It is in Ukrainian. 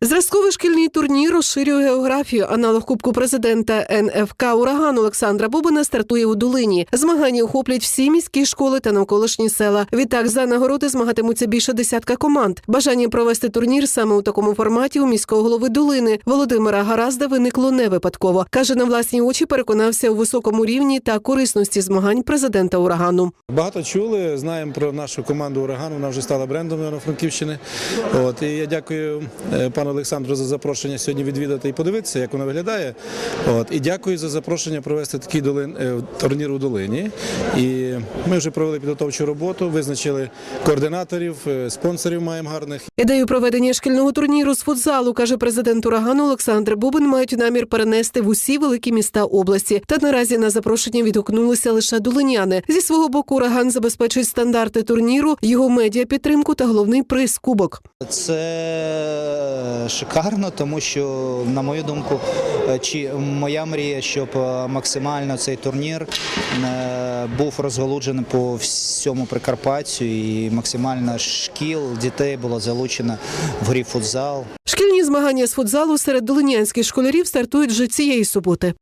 Зразковий шкільний турнір розширює географію. Аналог Кубку президента НФК Ураган Олександра Бубина стартує у Долині. Змагання охоплять всі міські школи та навколишні села. Відтак за нагороди змагатимуться більше десятка команд. Бажання провести турнір саме у такому форматі у міського голови Долини Володимира Гаразда виникло не випадково. каже на власні очі, переконався у високому рівні та корисності змагань президента урагану. Багато чули, знаємо про нашу команду Ураган. Вона вже стала брендом Івано-Франківщини. От і я дякую е, пану Олександру за запрошення сьогодні відвідати і подивитися, як вона виглядає. От і дякую за запрошення провести такий долин е, турнір у долині. І ми вже провели підготовчу роботу, визначили координаторів, е, спонсорів маємо гарних. Ідею проведення шкільного турніру з футзалу, каже президент урагану Олександр Бубин, мають намір перенести в усі великі міста області. Та наразі на запрошення відгукнулися лише долиняни. Зі свого боку, ураган забезпечить стандарти турніру, його медіа підтримку та головний приз кубок. Це шикарно, тому що, на мою думку, е, чи моя мрія, щоб е, максимально цей турнір е, був розголуджений по всьому Прикарпаттю і максимально шкіл дітей було залучено в грі футзал. Шкільні змагання з футзалу серед долинянських школярів стартують вже цієї суботи.